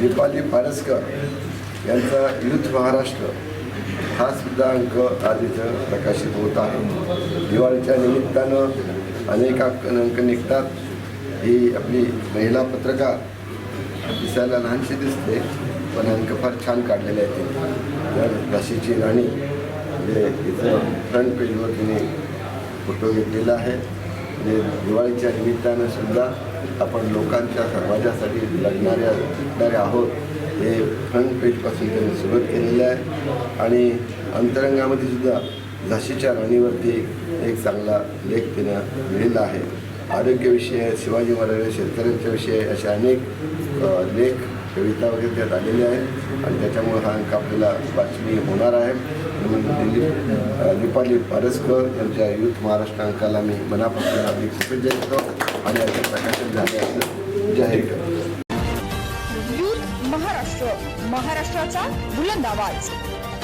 दीपाली पारसकर यांचा युथ महाराष्ट्र हा सुद्धा अंक आज इथं प्रकाशित होत आहे. दिवाळीच्या निमित्तानं अनेक अंक अंक निघतात. ही आपली महिला पत्रकार दिसायला लहानशी दिसते पण अंक फार छान काढलेले आहेत तर झाशीची राणी म्हणजे इथं फ्रंट पेजवर तिने फोटो घेतलेला आहे. म्हणजे दिवाळीच्या निमित्तानं सुद्धा आपण लोकांच्या समाजासाठी लढणाऱ्या लढणारे आहोत हे फ्रंट पेजपासून त्यांनी सुरुवात केलेलं आहे. आणि अंतरंगामध्ये सुद्धा झाशीच्या राणीवरती एक चांगला लेख तिनं लिहिला आहे. आरोग्यविषय शिवाजी महाराज शेतकऱ्यांच्या विषयी असे अनेक लेख कविता वगैरे त्यात आलेले आहेत. आणि त्याच्यामुळे हा अंक आपल्याला वाचनीय होणार आहे. म्हणून दिलीप दीपाली पारसकर यांच्या युथ महाराष्ट्र अंकाला मी मनापासून हार्दिक शुभेच्छा देतो. आणि याचं प्रकाशन झाल्याचं जाहीर करतो. युथ महाराष्ट्र महाराष्ट्राचा बुलंद आवाज.